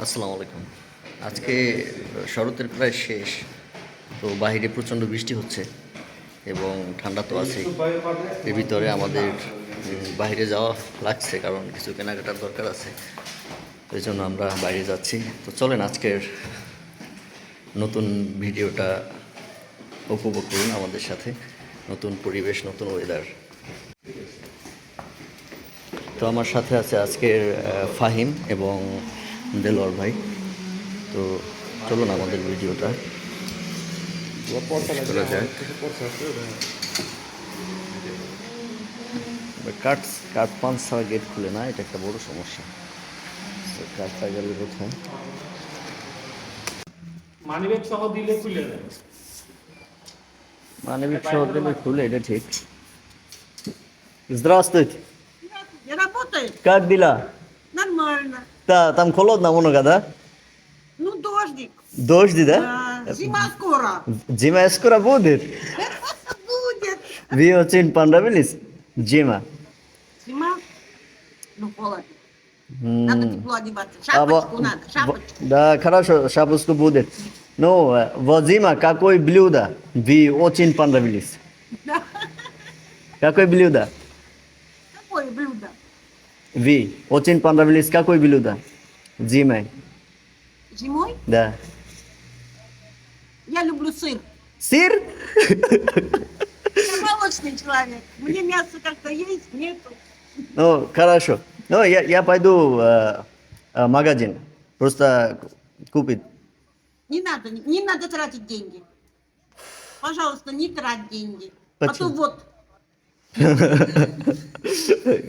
আসসালামু আলাইকুম। আজকে শরতের প্রায় শেষ, তো বাইরে প্রচণ্ড বৃষ্টি হচ্ছে এবং ঠান্ডা তো আছেই। এর ভিতরে আমাদের বাইরে যাওয়া লাগছে কারণ কিছু কেনাকাটার দরকার আছে এই জন্য আমরা বাইরে যাচ্ছি। তো চলেন আজকের নতুন ভিডিওটা উপভোগ করুন আমাদের সাথে, নতুন পরিবেশ, নতুন ওয়েদার তো আমার সাথে আছে আজকের ফাহিম এবং দেলোয়ার ভাই তো চলুন আমাদের ভিডিওটা করা যাক কাঠ কাঠ পাঁচ ছাড়া গেট খুলে না এটা একটা বড় সমস্যা তো কাঠটা গেলে কোথায় মানিব্যাগ সহ দিলে খুলে দেয় মানবিক সহযোগী খুলে এটা ঠিক Здравствуйте. Не работает? Как дела? Нормально. Да, там холодно много, да? Ну, дождик. Дожди, да? А, зима скоро. Зима скоро будет. Будет. Вы очень понравились? Зима. Зима? Ну, холодно. Надо тепло одеваться. а Шапочку надо, во- шапочку. Да, хорошо, шапочку будет. Ну, э, вот зима, какое блюдо вы очень понравились? Да. Какое блюдо? Какое блюдо? Вы очень понравились какое блюдо? Зимой, Зимой? да. Я люблю сыр. Сыр? Я молочный человек. Мне мясо как-то есть, нету. Ну, хорошо. Ну, я, я пойду э, э, в магазин. Просто купить. Не надо, не, не надо тратить деньги. Пожалуйста, не трать деньги. А Почему? то вот,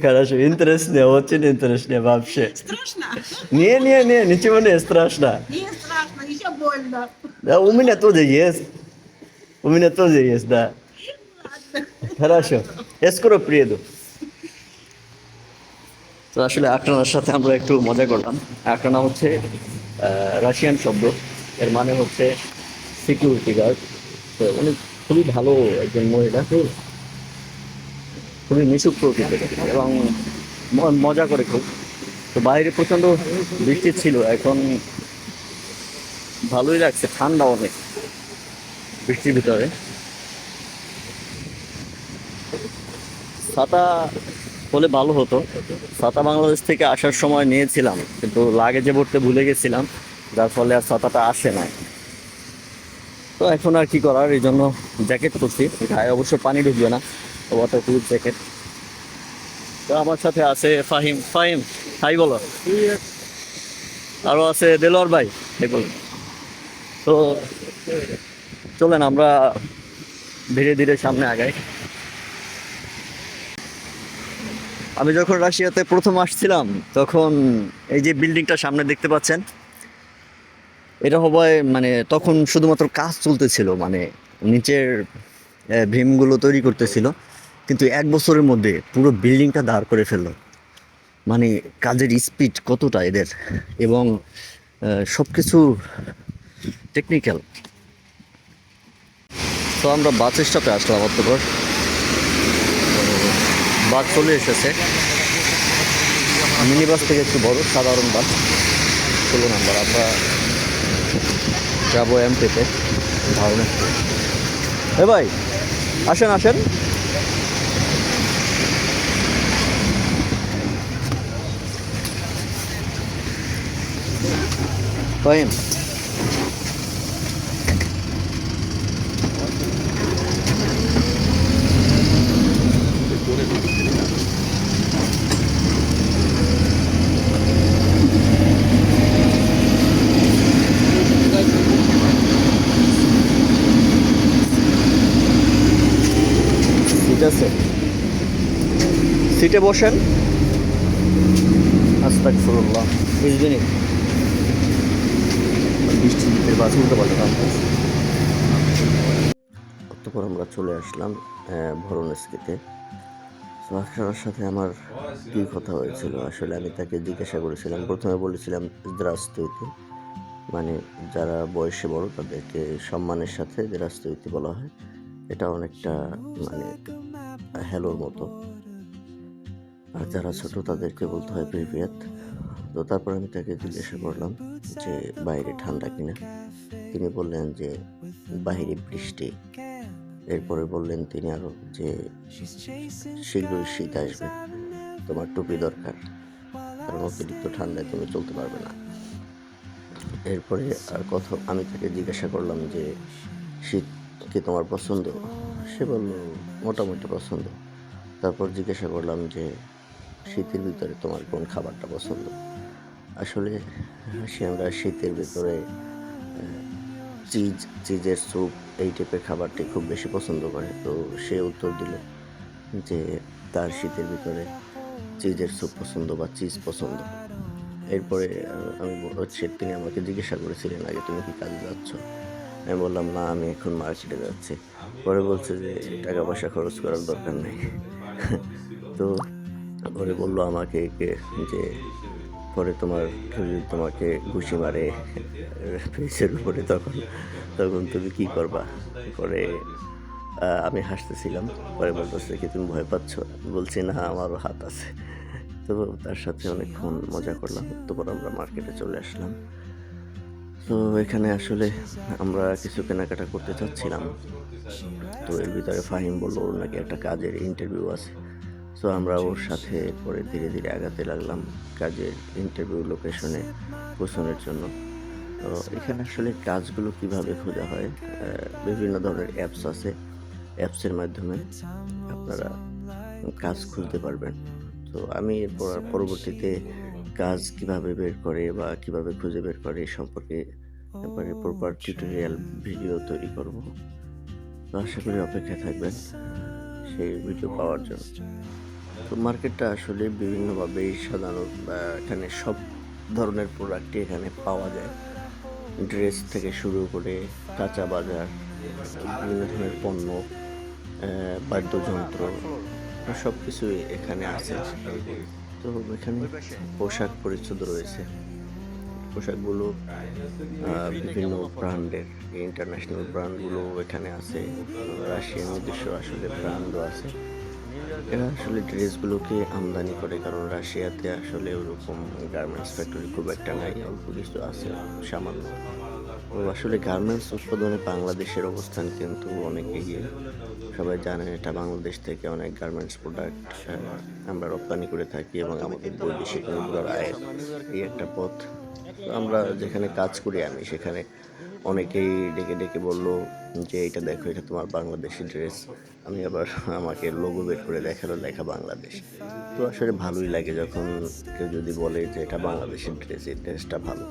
Хорошо, интересно, очень интересно вообще. страшно? Не, не, не, ничего не страшно. Не страшно, еще больно. Да, у меня тоже есть. У меня тоже есть, да. Хорошо. Я скоро приеду. তো আসলে আক্রানার সাথে আমরা একটু মজা করলাম আক্রানা হচ্ছে আহ, রাশিয়ান শব্দ এর মানে হচ্ছে সিকিউরিটি গার্ড তো উনি খুবই ভালো একজন মহিলা তো খুবই মিশুক প্রকৃতির এবং মজা করে খুব। তো বাইরে প্রচণ্ড বৃষ্টি ছিল, এখন ভালোই লাগছে, ঠান্ডা অনেক বৃষ্টির ভিতরে। ছাতা হলে ভালো হতো। ছাতা বাংলাদেশ থেকে আসার সময় নিয়েছিলাম, কিন্তু লাগেজে ভরতে ভুলে গেছিলাম, যার ফলে আর ছাতাটা আসে না তো এখন আর কি করার, এই জন্য জ্যাকেট করছি গায়ে অবশ্য পানি ঢুকবে না। ওয়াটার প্রুফ জ্যাকেট তো আমার সাথে আছে ফাহিম। ফাহিম, হাই বলো। আরও আছে দেলোয়ার ভাই, হাই বলো। তো চলেন, আমরা ধীরে ধীরে সামনে আগাই। আমি যখন রাশিয়াতে প্রথম আসছিলাম, তখন এই যে বিল্ডিংটা সামনে দেখতে পাচ্ছেন, এটা হবে মানে তখন শুধুমাত্র কাজ চলতেছিল মানে নিচের ভীমগুলো তৈরি করতেছিল। কিন্তু এক বছরের মধ্যে পুরো বিল্ডিংটা দাঁড় করে ফেলল। মানে কাজের স্পিড কতটা এদের? এবং সব কিছু টেকনিক্যাল তো আমরা বাস স্টপে আসলাম অক্টোবর বাস চলে এসেছে। মিনি বাস থেকে একটু বড়, সাধারণ বাস ষোলো নাম্বার আমরা যাব এমপিতে ধারণা এ ভাই, আসেন আসেন। আছে। সিটে বসেন। আস্তাক ফরুল্লাহ বুঝবেন বৃষ্টি অতপর আমরা চলে আসলাম ভরণস্কিতে সোহাসার সাথে আমার কী কথা হয়েছিল? আসলে আমি তাকে জিজ্ঞাসা করেছিলাম, প্রথমে বলেছিলাম দ্রাস্তৈতে মানে যারা বয়সে বড় তাদেরকে সম্মানের সাথে দ্রাস্তৈতে বলা হয়। এটা অনেকটা মানে হ্যালোর মতো। আর যারা ছোট তাদেরকে বলতে হয় প্রিভিয়াত তো তারপর আমি তাকে জিজ্ঞাসা করলাম যে, বাইরে ঠান্ডা কিনা? তিনি বললেন যে, বাইরে বৃষ্টি। এরপরে বললেন তিনি আরও যে, শীঘ্রই শীত আসবে। তোমার টুপি দরকার। কারণ অতিরিক্ত ঠান্ডায় তুমি চলতে পারবে না। এরপরে আর কথা, আমি তাকে জিজ্ঞাসা করলাম যে, শীত কি তোমার পছন্দ? সে বলল, মোটামুটি পছন্দ। তারপর জিজ্ঞাসা করলাম যে শীতের ভিতরে তোমার কোন খাবারটা পছন্দ? আসলে আমরা শীতের ভিতরে চিজ, চিজের স্যুপ এই টাইপের খাবারটি খুব বেশি পছন্দ করে। তো সে উত্তর দিল যে তার শীতের ভিতরে চিজের স্যুপ পছন্দ বা চিজ পছন্দ। এরপরে আমি হচ্ছে তিনি আমাকে জিজ্ঞাসা করেছিলেন, আগে তুমি কি কাজে যাচ্ছ? আমি বললাম, না, আমি এখন মার্কেটে যাচ্ছি। পরে বলছে যে, টাকা পয়সা খরচ করার দরকার নেই। তো পরে বলল আমাকে যে পরে তোমার যদি তোমাকে ঘুষি মারে ফেসের উপরে তখন তখন তুমি কি করবা? পরে আমি হাসতেছিলাম। পরে বলতেছে কি, তুমি ভয় পাচ্ছ? বলছি, না, আমারও হাত আছে। তো তার সাথে অনেকক্ষণ মজা করলাম। তারপর আমরা মার্কেটে চলে আসলাম। তো এখানে আসলে আমরা কিছু কেনাকাটা করতে চাচ্ছিলাম। তো এর ভিতরে ফাহিম বলল, ওর নাকি একটা কাজের ইন্টারভিউ আছে। তো আমরা ওর সাথে পরে ধীরে ধীরে আগাতে লাগলাম কাজের ইন্টারভিউ লোকেশনে পৌঁছানোর জন্য। তো এখানে আসলে কাজগুলো কীভাবে খোঁজা হয় বিভিন্ন ধরনের অ্যাপস আছে। অ্যাপসের মাধ্যমে আপনারা কাজ খুঁজতে পারবেন। তো আমি এরপর পরবর্তীতে কাজ কীভাবে বের করে বা কীভাবে খুঁজে বের করে এ সম্পর্কে একবারে প্রপার টিউটোরিয়াল ভিডিও তৈরি করব। তো আশা করি অপেক্ষা থাকবেন সেই ভিডিও পাওয়ার জন্য। তো মার্কেটটা আসলে বিভিন্নভাবেই সাজানো এখানে সব ধরনের প্রোডাক্টই এখানে পাওয়া যায়। ড্রেস থেকে শুরু করে কাঁচা বাজার, বিভিন্ন ধরনের পণ্য বাদ্যযন্ত্র সব কিছুই এখানে আছে। তো এখানে পোশাক পরিচ্ছদ রয়েছে। পোশাকগুলো বিভিন্ন ব্র্যান্ডের ইন্টারন্যাশনাল ব্র্যান্ডগুলো এখানে আছে। রাশিয়ান নিজস্ব আসলে ব্র্যান্ডও আছে। এরা আসলে ড্রেসগুলোকে আমদানি করে, কারণ রাশিয়াতে আসলে ওরকম গার্মেন্টস ফ্যাক্টরি খুব একটা নাই, অল্প কিছু আছে, সামান্য। আসলে গার্মেন্টস উৎপাদনে বাংলাদেশের অবস্থান কিন্তু অনেক এগিয়ে। সবাই জানেন এটা বাংলাদেশ থেকে অনেক গার্মেন্টস প্রোডাক্ট আমরা রপ্তানি করে থাকি এবং আমাদের বৈদেশিক আয়ের এই একটা পথ। আমরা যেখানে কাজ করি আমি, সেখানে অনেকেই ডেকে ডেকে বলল যে এটা দেখো এটা তোমার বাংলাদেশি ড্রেস। আমি আবার আমাকে লোগো বের করে দেখাল লেখা বাংলাদেশ। তো আসলে ভালোই লাগে যখন কেউ যদি বলে যে এটা বাংলাদেশি ড্রেস এই ড্রেসটা ভালো।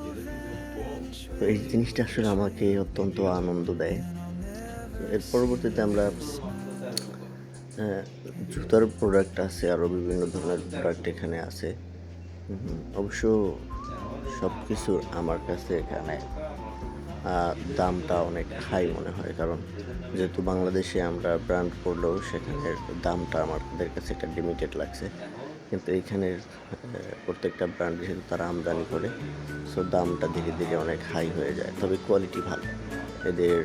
তো এই জিনিসটা আসলে আমাকে অত্যন্ত আনন্দ দেয়। এর পরবর্তীতে আমরা আহ, জুতার প্রোডাক্ট আছে আরও বিভিন্ন ধরনের প্রোডাক্ট এখানে আছে। অবশ্য সব কিছুর আমার কাছে এখানে দামটা অনেক হাই মনে হয়, কারণ যেহেতু বাংলাদেশে আমরা ব্র্যান্ড করলেও সেখানে দামটা আমাদের কাছে একটা লিমিটেড লাগছে। কিন্তু এইখানের প্রত্যেকটা ব্র্যান্ড যেহেতু তারা আমদানি করে সো দামটা ধীরে ধীরে অনেক হাই হয়ে যায়। তবে কোয়ালিটি ভালো। এদের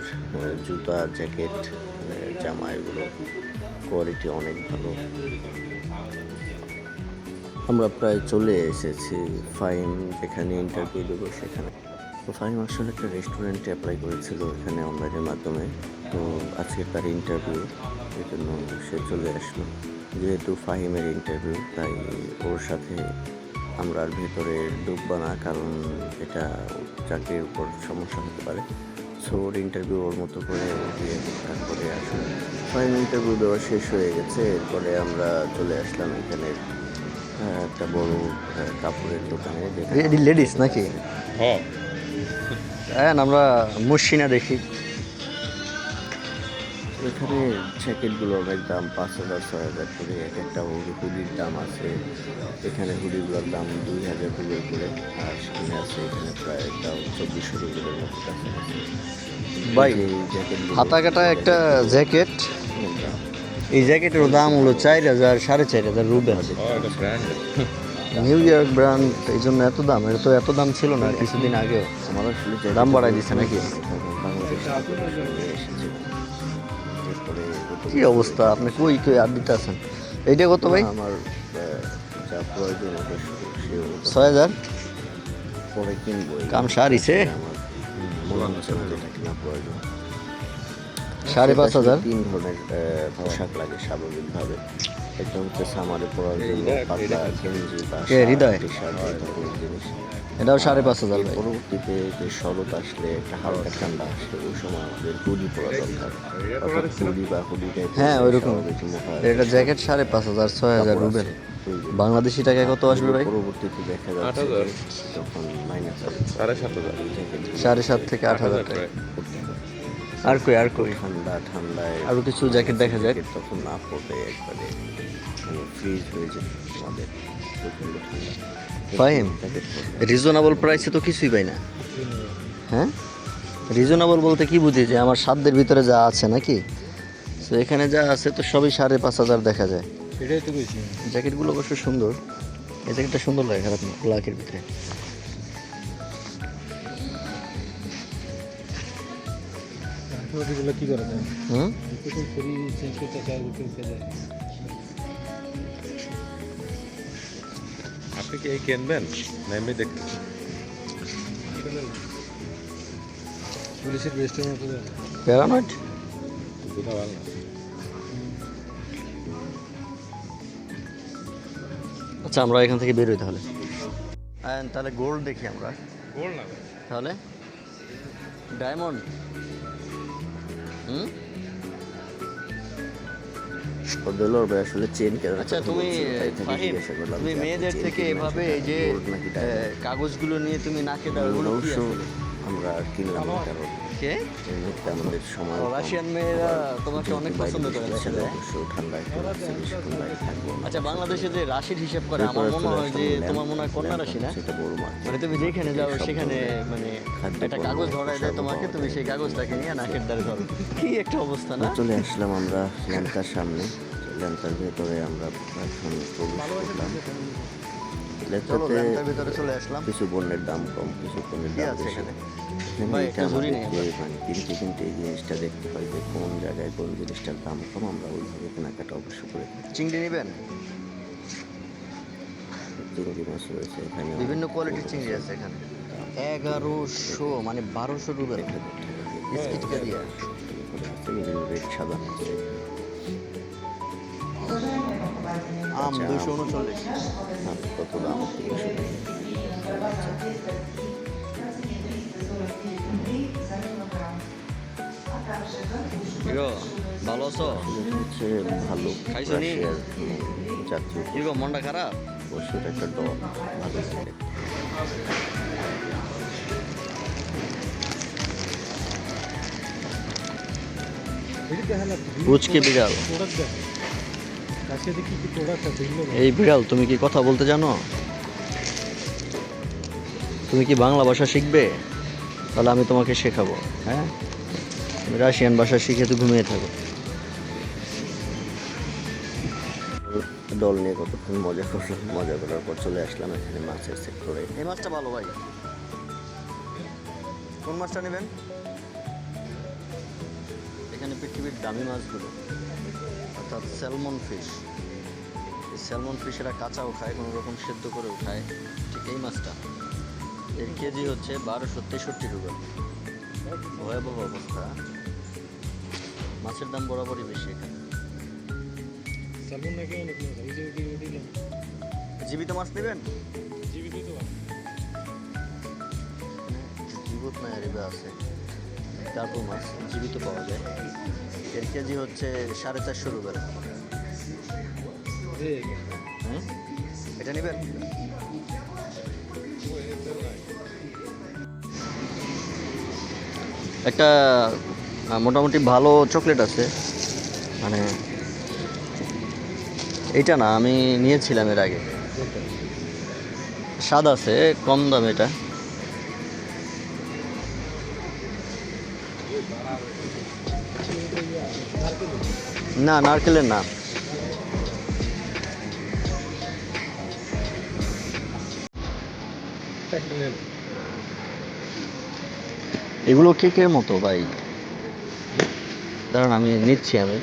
জুতা জ্যাকেট জামা এগুলো কোয়ালিটি অনেক ভালো। আমরা প্রায় চলে এসেছি ফাইন যেখানে ইন্টারভিউ দেবো সেখানে। তো ফাইম আসলে একটা রেস্টুরেন্টে অ্যাপ্লাই করেছিল এখানে অনলাইনের মাধ্যমে। তো আজকে তার ইন্টারভিউ এই জন্য সে চলে আসলো। যেহেতু ফাহিমের ইন্টারভিউ তাই ওর সাথে আমরা আর ভেতরে ঢুকবো না কারণ এটা চাকরির উপর সমস্যা হতে পারে। সো ওর ইন্টারভিউ ওর মতো করে ও দিয়ে ঠিকঠাক করে আসলে ফাইম ইন্টারভিউ দেওয়া শেষ হয়ে গেছে এরপরে আমরা চলে আসলাম এখানে। একটা বড় কাপড়ের দোকানে। লেডিস নাকি? হ্যাঁ। হ্যাঁ আমরা মুর্শিনা দেখি। এখানে জ্যাকেটগুলো অনেক দাম পাঁচ হাজার ছয় হাজার করে। এক একটা হুডি হুডির দাম আছে। এখানে হুডিগুলোর দাম দুই হাজার রুবেল করে। আর সেখানে আছে এখানে প্রায় দাম চব্বিশশো রুবেলের মতো কাছাকাছি। ভাই, হাতা কাটা একটা জ্যাকেট এই জ্যাকেটের দাম হলো চার হাজার সাড়ে চার হাজার রুবে হবে। নিউ ইয়র্ক ব্র্যান্ড এই জন্য এত দাম এটা তো এত দাম ছিল না কিছুদিন আগেও। আমার আসলে দাম বাড়ায় দিছে নাকি? কি অবস্থা? আপনি কই কই আর দিতে আছেন এইটা কত ভাই? আমার যা প্রয়োজন ছয় হাজার? পরে কিনবো। কাম সারিছে সাড়ে পাঁচ হাজার? তিন ধরনের পোশাক লাগে স্বাভাবিকভাবে। একটা হচ্ছে সামারে পরার জন্য পাতলা গেঞ্জি বা হৃদয়? জিনিস এটাও সাড়ে পাঁচ হাজার পরবর্তীতে যে শরৎ আসলে একটা হালকা ঠান্ডা আসলে ওই সময় আমাদের হুডি পরা দরকার। হুডি বা হুডি হ্যাঁ, ওইরকম। এটা জ্যাকেট সাড়ে পাঁচ হাজার ছয় হাজার রুবেল। বাংলাদেশি টাকায় কত আসবে ভাই? পরবর্তীতে দেখা যাচ্ছে যে যখন মাইনাস সাড়ে সাত হাজার। সাড়ে সাত থেকে আট হাজার টাকা। আর কই আর কই? ঠান্ডা ঠান্ডায় আরও কিছু জ্যাকেট দেখা যায়? তখন না পড়লে একবারে ফ্রিজ হয়ে যেত আমাদের। রিজনেবল প্রাইসে তো কিছুই পাই না। হ্যাঁ? রিজনেবল বলতে কি বুঝি? যে আমার সাধ্যের ভিতরে যা আছে নাকি? তো এখানে যা আছে তো সবই সাড়ে পাঁচ হাজার দেখা যায়। এটাই তো বেশি। জ্যাকেটগুলো অবশ্য সুন্দর। এই জ্যাকেটটা সুন্দর লাগে খারাপ না ব্ল্যাকের ভিতরে। কি করা যায়? হুম? আপনি কি এই কিনবেন? না এমনি দেখতে। পুলিশের বেস্টের মতো দুটা ভালো আচ্ছা আমরা এখান থেকে বেরোই তাহলে। তাহলে গোল্ড দেখি আমরা। গোল না? তাহলে? ডায়মন্ড হুম? ভাই আসলে চেন কেন আচ্ছা তুমি তুমি মেয়েদের থেকে এভাবে এই যে কাগজগুলো নিয়ে তুমি নাকে দাও অবশ্য আমরা কিনলাম কারণ এই মুহূর্তে আমাদের সময় রাশিয়ান মেয়েরা তোমাকে অনেক পছন্দ করে দেখা অবশ্য ঠান্ডা একটু লাগছে, বেশিক্ষণ বাইরে থাকব। না। আচ্ছা বাংলাদেশে যে রাশির হিসাব করে আমার মনে হয় যে তোমার মনে হয় কন্যা রাশি না? সেটা বড় মার্কেট। মানে তুমি যেখানে যাও সেখানে মানে একটা কাগজ ধরায় দেয় তোমাকে তুমি সেই কাগজটাকে নিয়ে নাকের দ্বারে ধরো। কি একটা অবস্থা না? চলে আসলাম আমরা ল্যাম্পটার সামনে। ল্যাম্পটার ভেতরে আমরা প্রবেশ করলাম। আসলাম। কিছু পণ্যের দাম কম কিছু পণ্যের দাম বেশি। আমাদেরকে মানে কিনতে কিনতে এই জিনিসটা দেখতে হয় যে কোন জায়গায় কোন জিনিসটার দাম কম আমরা ওইভাবে কেনাকাটা অবশ্য করে চিংড়ি নেবেন? চিংড়ি মাছ রয়েছে এখানে। বিভিন্ন কোয়ালিটির চিংড়ি আছে এখানে। এগারোশো মানে বারোশো রুবেল। বিভিন্ন রেট আছে আম আচ্ছা, দুশো। উনচল্লিশ। আম কত দাম? ভালো আছো? হচ্ছে ভালো খাইছো নি? রাশিয়ার উম, কি গো মনটা খারাপ? পশু একটা ডগ ভালো পুচকে বিড়াল। এই বিড়াল তুমি কি কথা বলতে জানো? তুমি কি বাংলা ভাষা শিখবে? তাহলে আমি তোমাকে শেখাবো হ্যাঁ? তুমি রাশিয়ান ভাষা শিখে তো ঘুমিয়ে থাকো। দল নিয়ে কতক্ষণ মজা করলাম মজা করার পর চলে আসলাম এখানে মাছের সেক্টরে এই মাছটা ভালো ভাই। কোন মাছটা নেবেন? এখানে পৃথিবীর দামি মাছগুলো। অর্থাৎ স্যালমন ফিশ এই স্যালমন ফিশ এরা কাঁচাও খায় কোনো রকম সেদ্ধ করেও খায় ঠিক এই মাছটা। এর কেজি হচ্ছে বারোশো তেষট্টি রুবেল ভয়াবহ অবস্থা। মাছের দাম বরাবরই বেশি এখানে। জীবিত মাছ নেবেন? জীবিত। জীবত না আছে। তারপর মাছ জীবিত পাওয়া যায়। এর কেজি হচ্ছে সাড়ে চারশো রুবেল এই, হুম? এটা নেবেন? একটা মোটামুটি ভালো চকলেট আছে। মানে এইটা না আমি নিয়েছিলাম এর আগে। স্বাদ আছে কম দাম এটা। না নারকেলের না। এগুলো কেকের মতো ভাই? দাঁড়ান আমি নিচ্ছি আমি।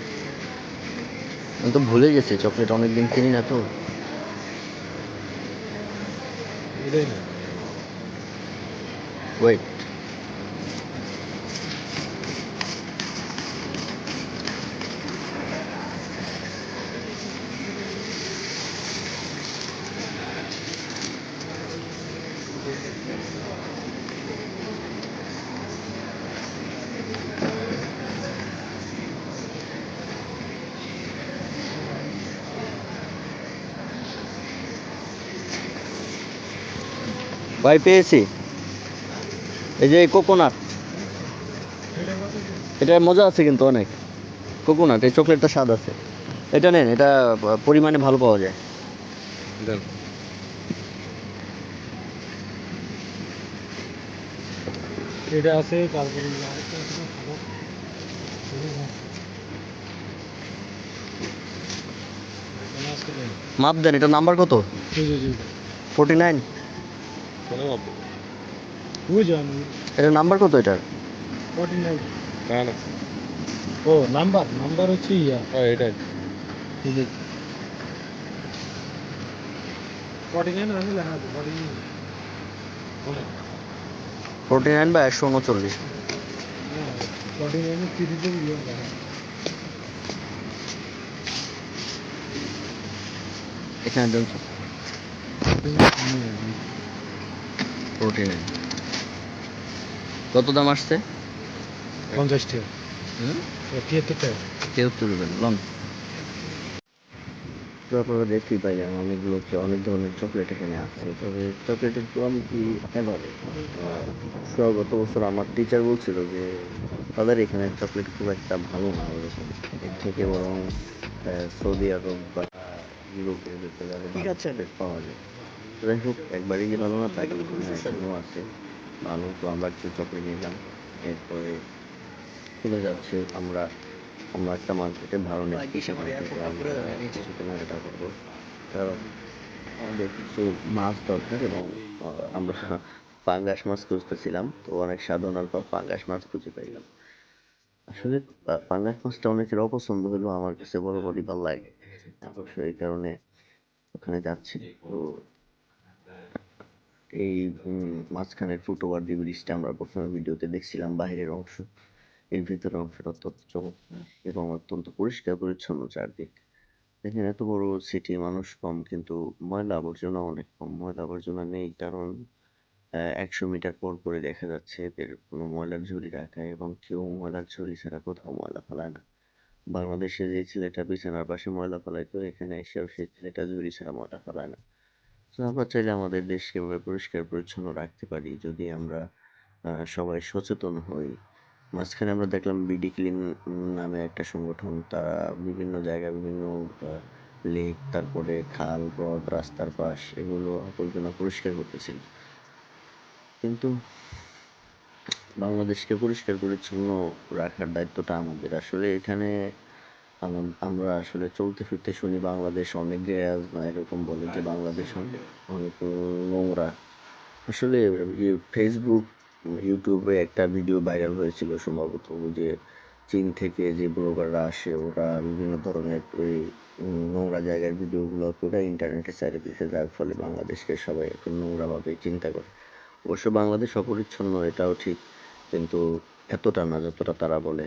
আমি তো ভুলে গেছি চকলেট অনেকদিন কিনি না তো। ওয়েট ভাই পেয়েছি। এই যে কোকোনাট এটা মজা আছে কিন্তু অনেক। কোকোনাট এই চকলেটটা স্বাদ আছে। এটা নেন এটা পরিমাণে ভালো পাওয়া যায়। এটা আছে তারপরে। মাপ দেন এটা নাম্বার কত? ফোর্টি নাইন কেন এটা নাম্বার কত এটার? 49 না না ও নাম্বার নাম্বার হচ্ছে ইয়া। হ্যাঁ এটাই। 49 আছে। লেখা আছে 49 বলে ফোর্টি নাইন বা একশো উনচল্লিশ। হ্যাঁ 49 এর তিরিশে লেখা এখানে ফোর্টি নাইন কত দাম আসছে? পঞ্চাশ টাকা হুম? তিয়াত্তর টাকা কেউ তুলবেন লন তো আপনারা দেখতেই পাইলেন অনেকগুলো অনেক ধরনের চকলেট এখানে আছে। তবে চকলেটের কোয়ালিটি এভাবে সব গত বছর আমার টিচার বলছিল যে তাদের এখানে চকলেট খুব একটা ভালো না ওরকম। এর থেকে বরং আহ, সৌদি আরব বা ইউরোপের ভেতরে আরও ঠিক আছে। পাওয়া যায়। যাই হোক একবারই ভালো না তাই এখনও আছে। ভালো তো আমরা একটু চকলেট নিলাম এরপরে চলে যাচ্ছে আমরা আমরা একটা মার্কেটে ভালো নেই কেনাকাটা করব। কারণ আমাদের কিছু মাছ দরকার এবং আমরা পাঙ্গাস মাছ খুঁজতেছিলাম তো অনেক সাধনার পর পাঙ্গাস মাছ খুঁজে পাইলাম। আসলে পাঙ্গাস মাছটা অনেকের অপছন্দ হলেও আমার কাছে বড় বরাবরই ভালো লাগে। অবশ্য এই কারণে ওখানে যাচ্ছি। তো এই মাঝখানের ফুটওভার যে ব্রিজটা আমরা প্রথমে ভিডিওতে দেখছিলাম বাইরের অংশ। এর ভিতরের অংশটা অত্যন্ত চমৎকার এবং অত্যন্ত পরিষ্কার পরিচ্ছন্ন চারদিক। দেখেন, এত বড় সিটি মানুষ কম, কিন্তু ময়লা আবর্জনা অনেক কম। ময়লা আবর্জনা নেই, কারণ একশো মিটার পর পরে দেখা যাচ্ছে এদের কোনো ময়লার ঝুড়ি রাখা এবং কেউ ময়লার ঝুড়ি ছাড়া কোথাও ময়লা ফেলায় না। বাংলাদেশে যে ছেলেটা বিছানার পাশে ময়লা ফেলায় তো এখানে এসেও সেই ছেলেটা ঝুড়ি ছাড়া ময়লা ফেলায় না। তো আমরা চাইলে আমাদের দেশকে এভাবে পরিষ্কার পরিচ্ছন্ন রাখতে পারি যদি আমরা সবাই সচেতন হই। মাঝখানে আমরা দেখলাম বিডি ক্লিন নামে একটা সংগঠন, তারা বিভিন্ন জায়গায় বিভিন্ন লেক, তারপরে খাল, পথ, রাস্তার পাশ এগুলো আবর্জনা পরিষ্কার করতেছিল। কিন্তু বাংলাদেশকে পরিষ্কার পরিচ্ছন্ন রাখার দায়িত্বটা আমাদের। আসলে এখানে আমরা আসলে চলতে ফিরতে শুনি বাংলাদেশ অনেক এরকম বলে যে বাংলাদেশ অনেক নোংরা। আসলে ফেসবুক ইউটিউবে একটা ভিডিও ভাইরাল হয়েছিল সম্ভবত যে, চীন থেকে যে ব্লগাররা আসে, ওরা বিভিন্ন ধরনের ওই নোংরা জায়গার ভিডিওগুলো করে ইন্টারনেটে দিচ্ছে যার ফলে বাংলাদেশকে সবাই একটু নোংরাভাবে চিন্তা করে। অবশ্য বাংলাদেশ অপরিচ্ছন্ন, এটাও ঠিক, কিন্তু এতটা না যতটা তারা বলে।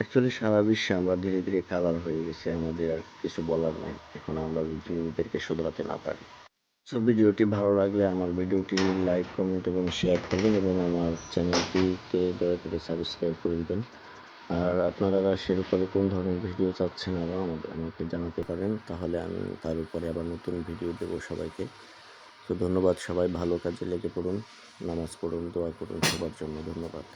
অ্যাকচুয়ালি সারা বিশ্বে আমরা ধীরে ধীরে কালার হয়ে গেছে, আমাদের আর কিছু বলার নাই। এখন আমরা যদি নিজেদেরকে শুধরাতে না পারি। সো ভিডিওটি ভালো লাগলে আমার ভিডিওটি লাইক কমেন্ট এবং শেয়ার করবেন এবং আমার চ্যানেলটিকে দয়া করে সাবস্ক্রাইব করে দিবেন। আর আপনারা রাশিয়ার উপরে কোন ধরনের ভিডিও চাচ্ছেন আরও আমাদের আমাকে জানাতে পারেন। তাহলে আমি তার উপরে আবার নতুন ভিডিও দেবো সবাইকে। তো ধন্যবাদ সবাই, ভালো কাজে লেগে পড়ুন, নামাজ পড়ুন, দোয়া করুন, সবার জন্য ধন্যবাদ।